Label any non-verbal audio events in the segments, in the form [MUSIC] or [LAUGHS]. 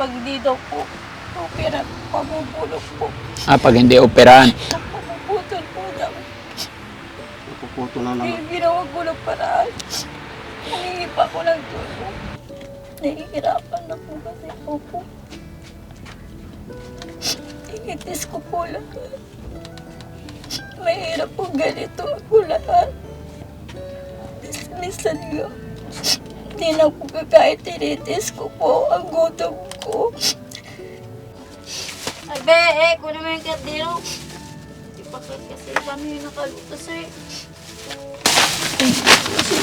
pag di daw po, opera, pabubulok po. Ah, pag hindi operahan. Pabubutol po daw. Napuputo na naman. ginawa ko ng paraan. Humingi pa ako ng tulong. Nahihirapan na po kasi po po. Ikitis ko po lahat. Mahirap po ganito ako lahat. Minsan nga, hindi na po kahit tinitis ko po ang gutom ko. Ay, be, eh, kunin mo yung kardero. Di pa ka- kasi paano yung nakaluto, sir? Hey!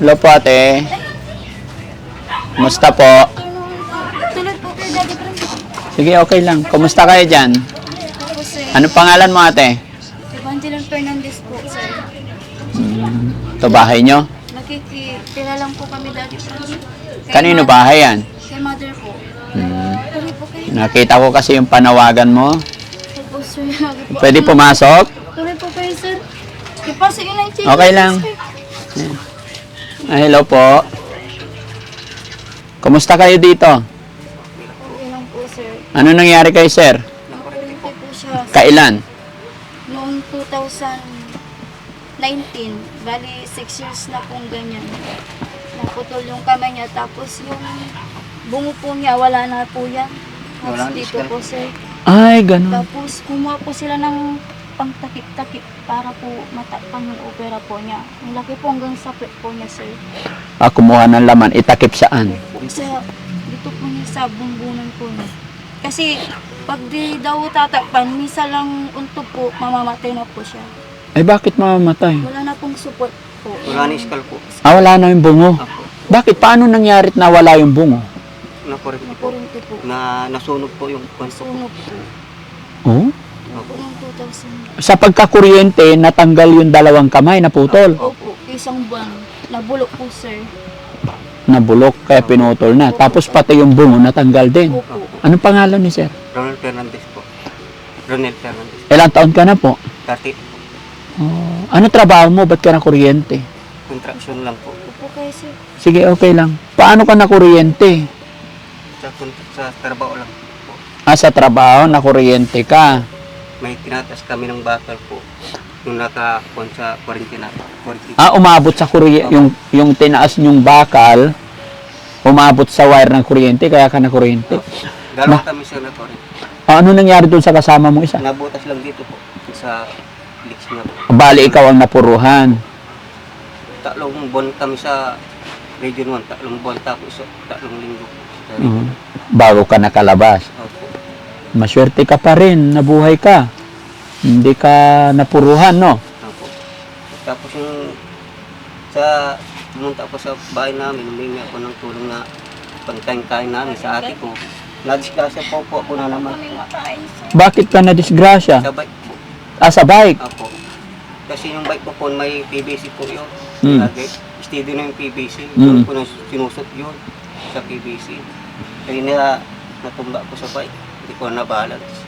Hello po ate. Kumusta po? Tulad po kay Daddy Frank. Sige, okay lang. Kumusta kayo dyan? Ako, sir. Ano pangalan mo ate? Evangeline Fernandez po, sir. Ito bahay nyo? Nakikitira lang po kami Daddy Frank. Kay Kanino bahay yan? Kay mother po. Hmm. Tuloy po kayo. Nakita ko kasi yung panawagan mo. Opo, sir. Lagi po. Pwede pumasok? Tuloy po kayo, sir. Ipasok yun ang chicken. Okay lang. Ah, hello po. Kumusta kayo dito? Okay lang po, sir. Ano nangyari kay sir? Nakuryente po siya. Kailan? Noong 2019, bali 6 years na pong ganyan. Naputol yung kamay niya, tapos yung bungo po niya, wala na po yan. Tapos Wala na, dito po, sir. Ay, ganun. Tapos kumuha po sila ng pangtakip-takip para po matakpan yung opera po niya. Ang laki po hanggang sa pet po niya, sir. Ah, kumuha ng laman. Itakip saan? Sa, dito po niya sa bumbunan po niya. Kasi pag di daw tatakpan, misa lang untog po, mamamatay na po siya. Ay, bakit mamamatay? Wala na pong support po. Wala ni iskal po. Ah, wala na yung bungo. Ako. Bakit? Paano nangyari't nawala yung bungo? Napurit po. Nakurente po. Na nasunog po yung kwanso po. Sunog po. Oh? Opo, noong 2000. Sa pagkakuryente, natanggal yung dalawang kamay, naputol. Opo, isang buwan. Nabulok po, sir. Nabulok, kaya pinutol na. Tapos pati yung bungo, natanggal din. Opo. Anong pangalan ni sir? Ronald Fernandez po. Ronald Fernandez. Ilang taon ka na po? Dati, Oh, ano trabaho mo? Ba't ka na kuryente? contraction lang po. Opo kayo, sir. Sige, okay lang. Paano ka na kuryente? Sa, sa trabaho lang po. Ah, sa trabaho, na kuryente ka. May tinatas kami ng bakal po. Yung nakakuan sa quarantine natin. Quarantine. Ah, umabot sa kuryente, yung, yung tinaas nyong bakal, umabot sa wire ng kuryente, kaya ka na kuryente. Dalawa kami sa na quarantine. Ah, ano nangyari dun sa kasama mo isa? Nabutas lang dito po. Sa leaks niya po. Bali, ikaw ang napuruhan. Tatlong buwan kami sa Region 1. Tatlong buwan tapos tatlong linggo. Mhm. Region Bago ka nakalabas. 1. Opo. Maswerte ka pa rin, nabuhay ka. Hindi ka napuruhan, no? Opo. Tapos yung sa pumunta ako sa bahay namin, humingi ako ng tulong na pangkain-kain namin sa ate ko. Nadisgrasya po po ako na naman. Bakit ka na disgrasya? sa bike po. Ah, sa bike. Opo. Kasi yung bike ko po may PVC po yun. Hmm. Lagi. Steady na yung PVC. Hmm. Doon ko na sinusot yun sa PVC. Kaya na natumba ko sa bike. Hindi ko na balance.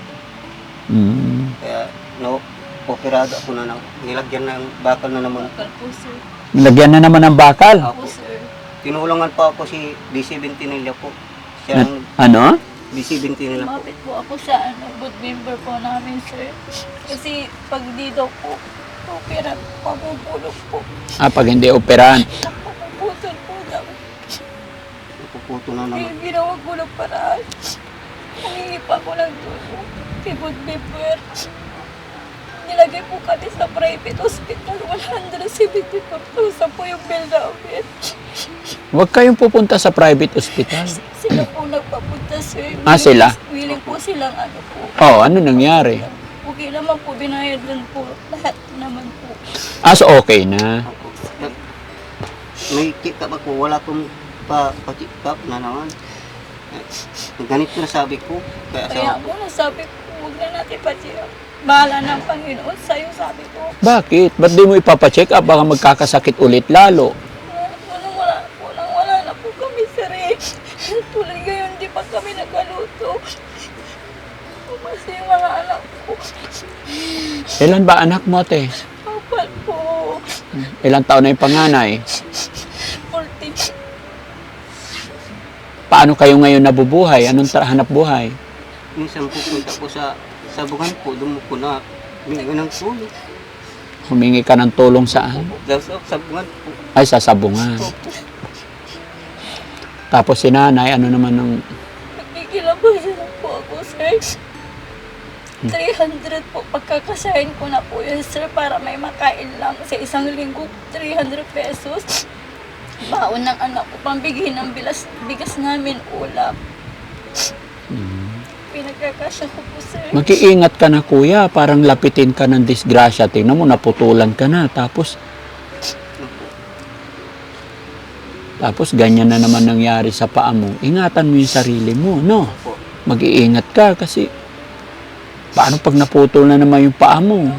Mm. Kaya no, operado ako na, na nilagyan ng bakal na naman. Bakal po, sir. Lagyan na naman ng bakal. Ako. Po, sir. Tinulungan pa ako si DC Ventinilla po. Siya ang Ano? DC Ventinilla po. Lumapit po ako sa ano, good member po namin, sir. Kasi pag di daw po, opera, pabubulok po. Ah, pag hindi operahan. Pabubutol po daw. Napuputo na naman. ginawa ko ng paraan. Humingi pa ako ng tulong. Kay member. Nilagay po kami sa private hospital. 174,000 po yung bill namin. Huwag kayong pupunta sa private hospital. na po nagpapunta sir. Ah, sila? Willing po silang ano po. Oh, ano nangyari? Okay naman po, binayad din po. Lahat naman po. Ah, so okay na. May check up ako, wala akong pa, pa-check up na naman. Ganito na sabi ko. Kaya Kaya sa, mo na sabi ko, huwag na natin pati. Bahala ng Panginoon sa'yo, sabi ko. Bakit? Ba't di mo ipapacheck up? Baka magkakasakit ulit lalo. Walang wala, walang wala na po kami sir eh. Tuloy ngayon, di pa kami nagkaluto. Umasa yung mga anak ko. Ilan ba anak mo, te? Kapal po. Ilang taon na yung panganay? Paano kayo ngayon nabubuhay? Anong hanap buhay? minsan pupunta ko sa sabungan po, doon ko na humingi ng tulong. Humingi ka ng tulong saan? Sa sabungan po. Ay, sa sabungan. Tapos si nanay, ano naman ng... Nagkikilabasan po ako, sir. 300 po, pagkakasahin ko na po yun, sir, para may makain lang sa isang linggo, 300 pesos. Baon ng anak ko, pambigay ng bilas, bigas namin, ulam. Pinagkakasya ko po, sir. Mag-iingat ka na kuya, parang lapitin ka ng disgrasya. Tingnan mo, naputulan ka na. Tapos, tapos ganyan na naman nangyari sa paa mo. Ingatan mo yung sarili mo, no? Mag-iingat ka kasi paano pag naputol na naman yung paa mo?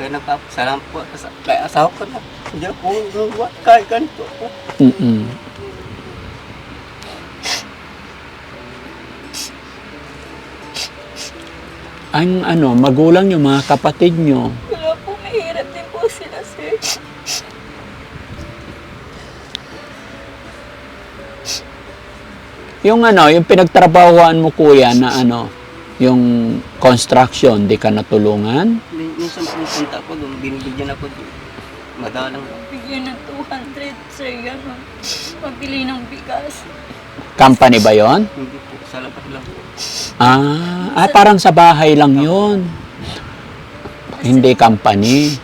Kaya nagpapasalam po sa kay asawa ko na. Hindi ako nung kaya ganito po. Mm-mm. Ang ano, magulang nyo, mga kapatid nyo, Wala po, mahirap din po sila, sir. yung ano, yung pinagtrabahoan mo kuya na ano, yung construction, di ka natulungan? Min- Minsan pupunta ako doon, binibigyan ako doon. Madalang Bigyan ng 200, sir, gano'n. Pabili ng bigas. Company ba yon? hindi po, sa labas lang po. Ah, ah, parang sa bahay lang yon. Hindi company.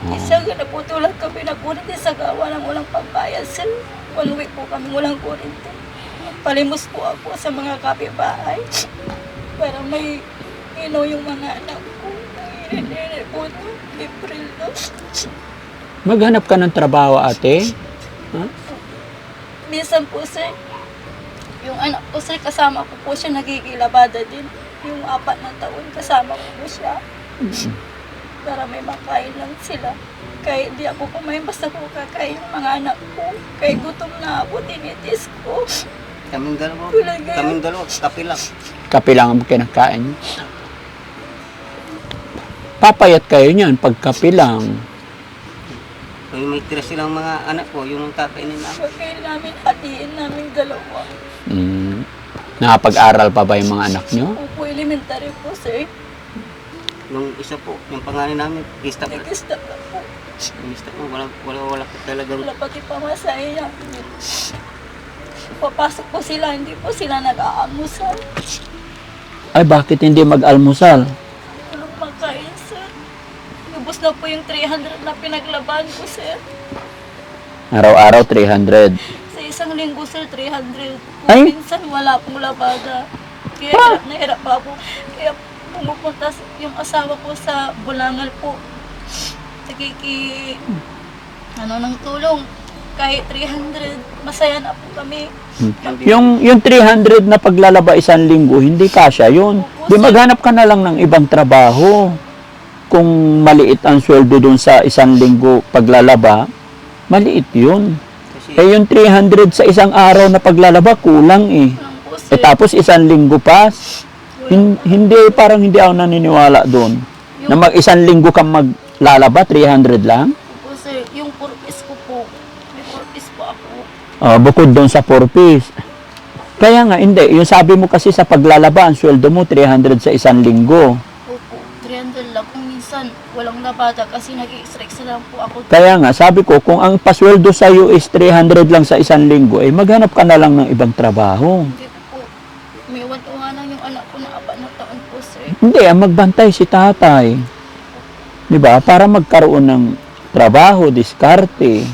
Opo. Isang naputulan kami ng kuryente sa gawa ng walang pambayad. Sir, one week po kami walang kuryente. Palimos po ako sa mga kapitbahay para may ino yung mga anak ko. Nangiriniri po no, April no. Maghanap ka ng trabaho, ate. Minsan po sir, yung anak ko sir, kasama ko po siya nagkikilabada din. Yung apat na taon, kasama ko po siya. Para may makain lang sila. Kahit di ako kumain, basta ko kakain yung mga anak ko. Kahit gutom na ako, tinitis ko. Kaming dalawa, Talaga? kaming dalawa, kape lang. Kape lang ang kinakain. Papayat kayo niyan pag kape lang. Kung may tira silang mga anak ko, yun ang kakainin namin. Pagkain namin, hatiin namin dalawa. Mm. Nakapag-aral pa ba yung mga anak nyo? Opo, elementary po, sir. Yung isa po, yung pangalan namin, Krista po. Nag-stop na po. Yung isa po, wala, wala, wala po talagang Wala pati pamasahe namin. Papasok po sila, hindi po sila nag-aamusal. Ay, bakit hindi mag-almusal? Lubos na po yung 300 na pinaglaban ko, sir. Araw-araw 300. Sa isang linggo, sir, 300. Kung Ay! minsan wala pong labada. Kaya hirap na hirap pa ako. Kaya pumupunta yung asawa ko sa Bulangal po. Nakiki... Ano ng tulong. Kahit 300, masaya na po kami. Yung, yung 300 na paglalaba isang linggo, hindi kasya yun. Di maghanap ka na lang ng ibang trabaho. Kung maliit ang sweldo dun sa isang linggo paglalaba, maliit yun. kasi Eh yung 300 sa isang araw na paglalaba, kulang eh. Po, Eh tapos isang linggo pa, hin- hindi, parang hindi ako naniniwala doon. Na mag isang linggo kang maglalaba, 300 lang. po, sir. Yung purpose ko po. May purpose po ako. Ah, bukod doon sa 4 piece. Kaya nga, hindi. Yung sabi mo kasi sa paglalaba, ang sweldo mo 300 sa isang linggo. Opo, 300 lang. Kung minsan, walang labada kasi nag-i-strike lang po ako. Kaya nga, sabi ko, kung ang pasweldo sa iyo is 300 lang sa isang linggo, eh maghanap ka na lang ng ibang trabaho. Hindi ko po. May iwan-iwanan yung anak ko na apat na taon po, sir. Hindi, ang magbantay si tatay. 'Di ba? Para magkaroon ng trabaho, diskarte.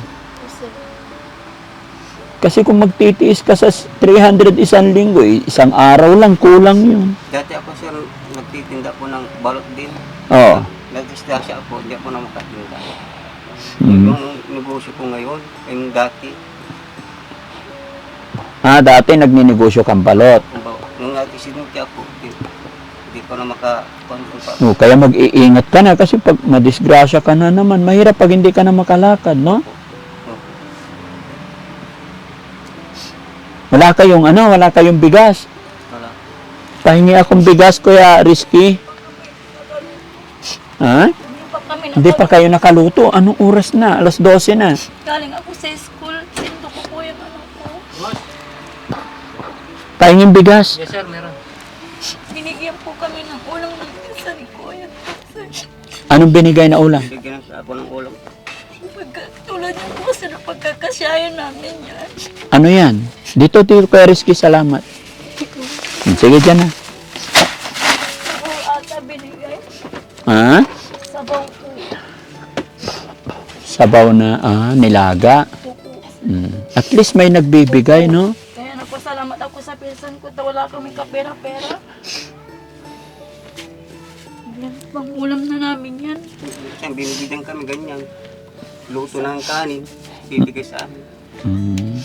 Kasi kung magtitiis ka sa 300 isang linggo, eh, isang araw lang, kulang yun. Dati ako sir, nagtitinda po ng balot din. Oo. Nag-disgrasya ako, hindi ako na makatinda. Mm. Yung negosyo ko ngayon, yung dati, Ah, dati nagninegosyo kang balot. ba, nung nag-isinunti ako, hindi, hindi ko na makakontrol pa. O, kaya mag-iingat ka na kasi pag madisgrasya ka na naman, mahirap pag hindi ka na makalakad, no? Wala kayong ano, wala kayong bigas. Wala. Pahingi akong bigas, Kuya Risky. Ha? Hindi pa kayo nakaluto. Anong oras na? Alas 12 na. Galing ako sa school. Sindo ko po yung ano ko. Pahinging bigas. Yes sir, meron. Binigyan po kami ng ulam ng isa ni Kuya. Anong binigay na ulam? Bigyan ako ng ulam. Pagka, tulad niyo po sa pagkakasyayan namin yan. Ano yan? Dito, dito, Kuya Risky, salamat. Sige, dyan na. Sabaw ata binigay. Ha? Sabaw po. Sabaw na ah, nilaga. Mm. At least may nagbibigay, no? Kaya nagpasalamat ako sa pinsan ko na wala kami kapera-pera. Yan, pang ulam na namin yan. Minsan binibigyan kami ganyan. Luto ng kanin, bibigay sa amin. Mm.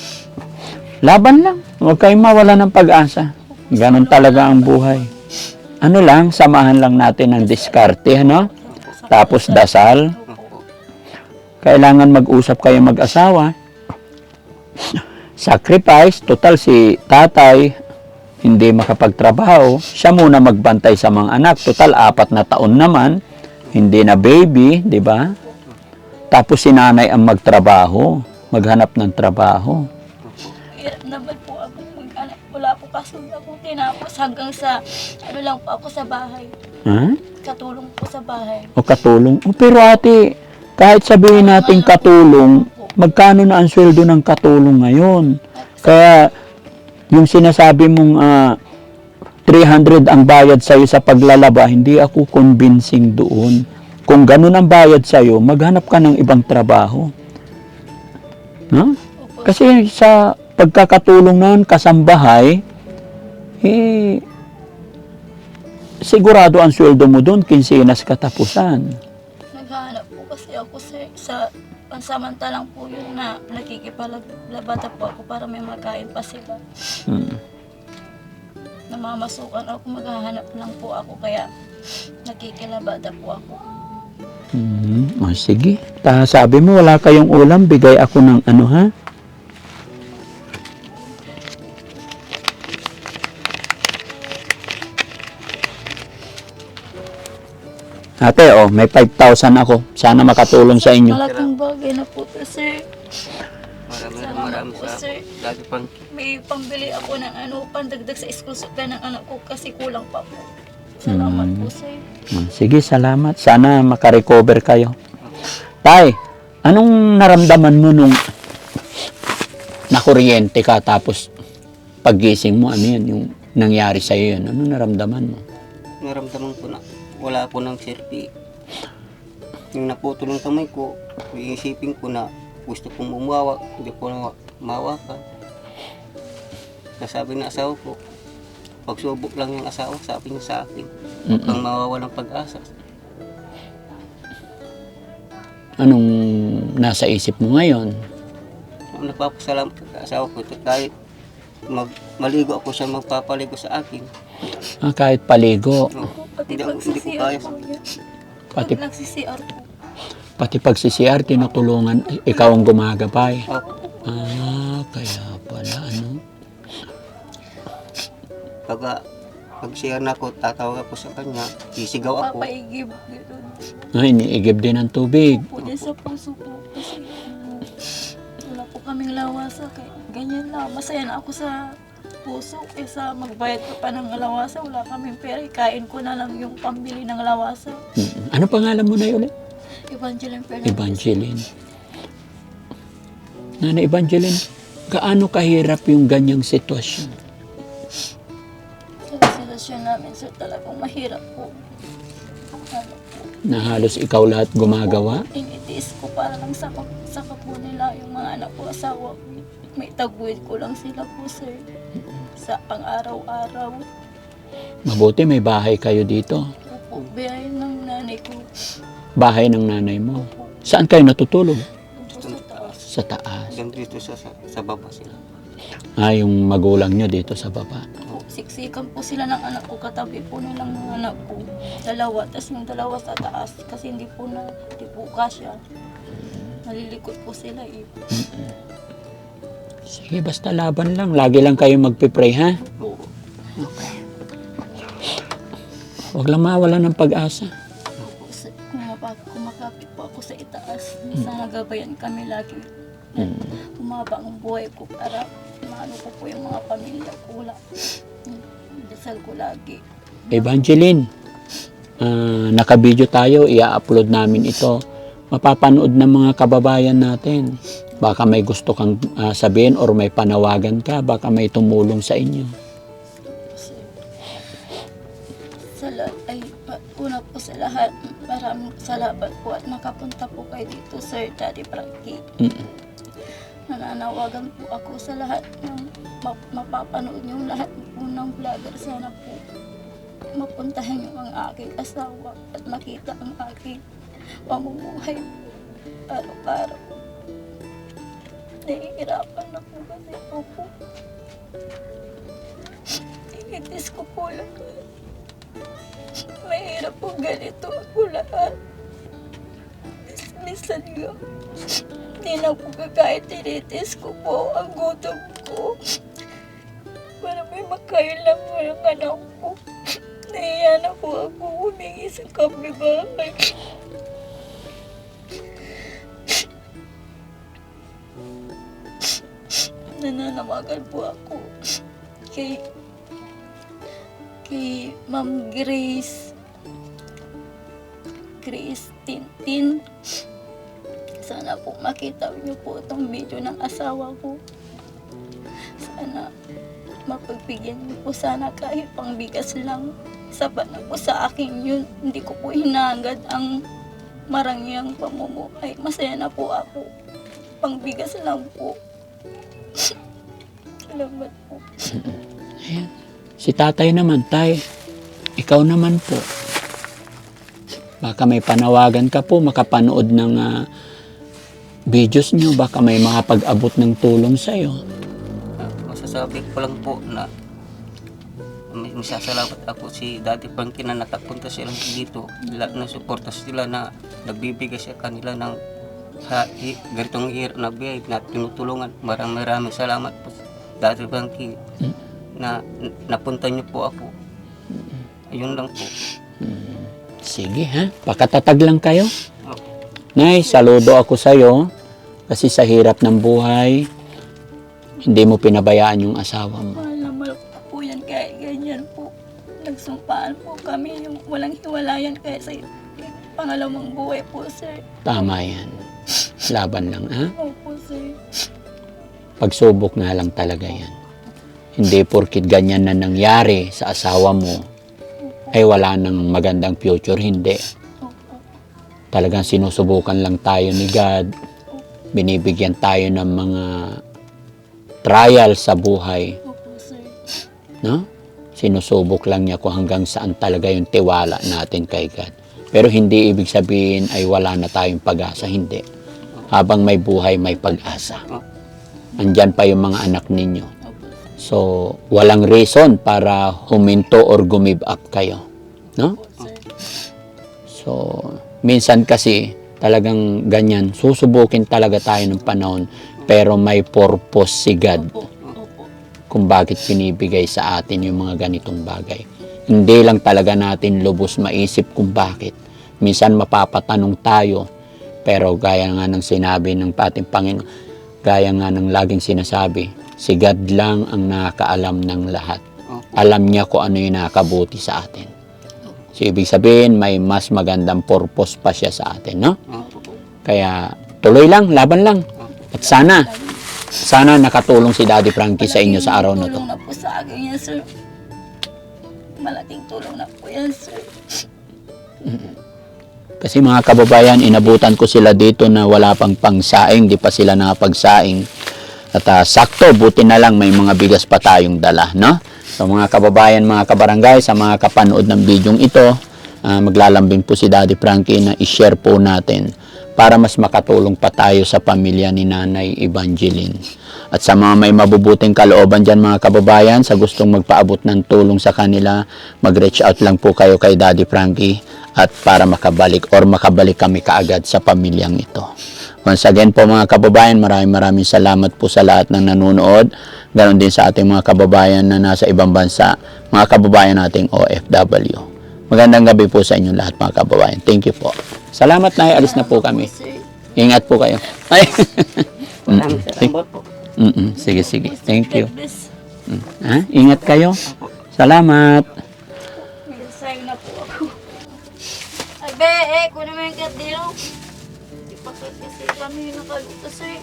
Laban lang. Huwag kayong mawala ng pag-asa. Ganon talaga ang buhay. Ano lang, samahan lang natin ng diskarte, ano? Tapos dasal. Kailangan mag-usap kayo mag-asawa. Sacrifice, total si tatay, hindi makapagtrabaho. Siya muna magbantay sa mga anak. Total, apat na taon naman. Hindi na baby, di ba? Tapos si nanay ang magtrabaho. Maghanap ng trabaho. Hirap naman po ako mag-anak. Wala po kasi ako tinapos hanggang sa ano lang po ako sa bahay. Ha? Katulong po sa bahay. O katulong. O, pero ate, kahit sabihin natin katulong, magkano na ang sweldo ng katulong ngayon? Kaya, yung sinasabi mong ah, 300 ang bayad sa'yo sa paglalaba, hindi ako convincing doon. Kung ganun ang bayad sa'yo, maghanap ka ng ibang trabaho. No? Kasi sa pagkakatulong noon, kasambahay, eh, sigurado ang sweldo mo doon, kinsinas katapusan. Kasi ako sa, sa pansamantalang po yun na nakikipalabata po ako para may makain pa sila. Hmm. Namamasukan ako, maghahanap lang po ako kaya nakikilabada po ako. Mhm. O, sige. Ta, sabi mo, wala kayong ulam, bigay ako ng ano ha? Ate, oh, may 5,000 ako. Sana makatulong sa inyo. Malaking bagay na po to, sir. Maraming Salamat maraming po, sa sir. lagi pang May pambili ako ng ano, pandagdag sa school supply ng anak ko kasi kulang pa po. Salamat Hmm. po, sir. Ah, Sige, salamat. Sana makarecover kayo. Tay, anong naramdaman mo nung nakuryente ka tapos paggising mo, ano yun, yung nangyari sa'yo yun? Ano naramdaman mo? naramdaman ko na wala po ng selfie. Yung naputol kamay ko, iisipin ko na gusto kong umawa, hindi ko mawakan. Nasabi ng asawa ko, pagsubok lang yung asawa, sabi niya sa akin, huwag kang mawawalang pag-asa. Anong nasa isip mo ngayon? Nagpapasalamat ko sa asawa ko, ito kahit mag, maligo ako siya magpapaligo sa akin. Ah, kahit paligo, No, Pati hindi, ako- hindi ko pag-CCR kaya. po yan. pati, Pag nag-CCR po. pati pag si CR, tinutulungan, ikaw ang gumagabay. Opo. Ah, kaya pala, ano? Pag, ah, pag share na ako, tatawag ako sa kanya, sisigaw ako. Papaigib. Ganun. Ay, iniigib din ng tubig. Po din sa puso po. Kasi ano, wala po kaming lawasa. Kaya ganyan lang. Masaya na ako sa puso. Kaysa magbayad ko pa ng lawasa, wala kaming pera. Kain ko na lang yung pambili ng lawasa. Mm. Ano pangalan mo na yun ulit? Evangeline Fernandez. Evangeline. Nana Evangeline, gaano kahirap yung ganyang sitwasyon? Sa sitwasyon namin, sir, talagang mahirap po. Ano po, Na halos ikaw lahat gumagawa? initiis ko para lang sa, sa kapo nila yung mga anak ko, asawa ko. May tagwid ko lang sila po, sir. Sa pang-araw-araw. Mabuti may bahay kayo dito. Opo, biyahe ng nanay ko. Bahay ng nanay mo. Opo, Saan kayo natutulog? opo sa taas. Sa taas. Dito sa, sa, sa baba sila. Ah, yung magulang nyo dito sa baba. po, siksikan po sila ng anak ko, katabi po nilang mga anak ko. Dalawa, tapos yung dalawa sa taas, kasi hindi po na, hindi po kasya. Nalilikot po sila eh. Sige, basta laban lang. Lagi lang kayo magpipray, ha? Oo. Okay. Huwag lang mawala ng pag-asa. po, sa, kung, mapag, kung makapit po ako sa itaas, minsan nagabayan kami lagi. Humaba ang buhay ko para maano ko po yung mga pamilya ko. Wala. Dasal ko lagi. Evangeline, ah, naka-video tayo, i-upload namin ito. Mapapanood ng mga kababayan natin. Baka may gusto kang ah, sabihin or may panawagan ka, baka may tumulong sa inyo. Kasi, sa lahat, ay, una po sa lahat, maraming salamat po at nakapunta po kayo dito, Sir Daddy Frankie. Mm. Nananawagan po ako sa lahat ng ma- mapapanood yung lahat po ng vlogger. Sana po mapuntahan yung ang aking asawa at makita ang aking pamumuhay araw-araw. Nahihirapan na po kasi po po. Initis ko po lahat. Mahirap po ganito ako lahat. Minsan nga, hindi na po kakain, tinitis ko po ang gutom ko. Para may makain lang mo ang anak ko. Nahiya na po ako humingi sa kapibakay. Nananamagan po ako kay kay Ma'am Grace Grace Tintin sana po makita niyo po itong video ng asawa ko. Sana mapagbigyan niyo po sana kahit pangbigas lang. Sapat na po sa akin yun. Hindi ko po hinangad ang marangyang pamumuhay. Masaya na po ako. Pangbigas lang po. Salamat po. Ayan. Si tatay naman, tay. Ikaw naman po. Baka may panawagan ka po, makapanood ng ah, videos nyo. Baka may makapag-abot ng tulong sa'yo. Ah, masasabi ko lang po na may masasalamat ako si Daddy Frankie na nakapunta sila dito. Lahat na suporta sila na nagbibigay sa kanila ng sa i- ganitong hirap na biyay na tinutulungan. Maraming maraming salamat po Daddy Frankie na napunta niyo po ako. Ayun lang po. Sige ha, pakatatag lang kayo. Nay, saludo ako sa'yo. Kasi sa hirap ng buhay, hindi mo pinabayaan yung asawa mo. Mahal na mahal ko po yan kahit ganyan po. Nagsumpaan po kami yung walang hiwalayan kahit sa pangalawang buhay po, sir. Tama yan. Laban lang, ha? Opo, sir. Pagsubok na lang talaga yan. Hindi porkit ganyan na nangyari sa asawa mo, ay wala nang magandang future. Hindi. Talagang sinusubukan lang tayo ni God. Binibigyan tayo ng mga trial sa buhay. No? Sinusubok lang niya kung hanggang saan talaga yung tiwala natin kay God. Pero hindi ibig sabihin ay wala na tayong pag-asa. Hindi. Habang may buhay, may pag-asa. Andyan pa yung mga anak ninyo. So, walang reason para huminto or gumive up kayo. No? So, minsan kasi talagang ganyan, susubukin talaga tayo ng panahon pero may purpose si God kung bakit pinibigay sa atin yung mga ganitong bagay. Hindi lang talaga natin lubos maisip kung bakit. Minsan mapapatanong tayo, pero gaya nga ng sinabi ng ating Panginoon, gaya nga ng laging sinasabi, si God lang ang nakakaalam ng lahat. Alam niya kung ano yung nakakabuti sa atin. So, ibig sabihin, may mas magandang purpose pa siya sa atin, no? Kaya, tuloy lang, laban lang. At sana, sana nakatulong si Daddy Frankie sa inyo sa araw na to. Malaking tulong na po sa akin yan, sir. Malaking tulong na po yan, sir. Kasi mga kababayan, inabutan ko sila dito na wala pang pangsaing, di pa sila nakapagsaing. At ah, sakto, buti na lang may mga bigas pa tayong dala, no? So mga kababayan, mga kabarangay, sa mga kapanood ng bidyong ito, ah, maglalambing po si Daddy Frankie na i-share po natin para mas makatulong pa tayo sa pamilya ni Nanay Evangeline. At sa mga may mabubuting kalooban dyan mga kababayan, sa gustong magpaabot ng tulong sa kanila, mag-reach out lang po kayo kay Daddy Frankie at para makabalik or makabalik kami kaagad sa pamilyang ito. Once again po mga kababayan, maraming maraming salamat po sa lahat ng nanonood. Ganon din sa ating mga kababayan na nasa ibang bansa, mga kababayan nating OFW. Magandang gabi po sa inyo lahat mga kababayan. Thank you po. Salamat na, alis na po kami. Ingat po kayo. Ay. [LAUGHS] Maraming salamat po. Mm-mm. Sige, sige. Thank you. Mm. Ha? Ingat kayo. Salamat. Be, eh, kunin mo yung kardero. Bakit kasi kami nakaluto, sir?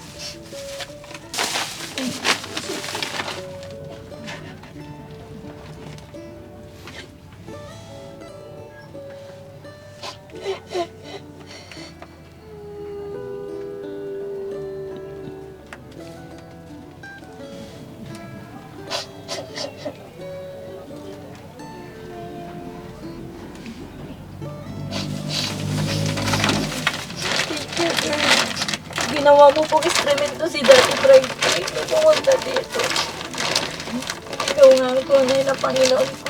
Ginawa mo pong instrumento si Daddy Frankie na pumunta dito. Ikaw nga ang tunay na Panginoon ko.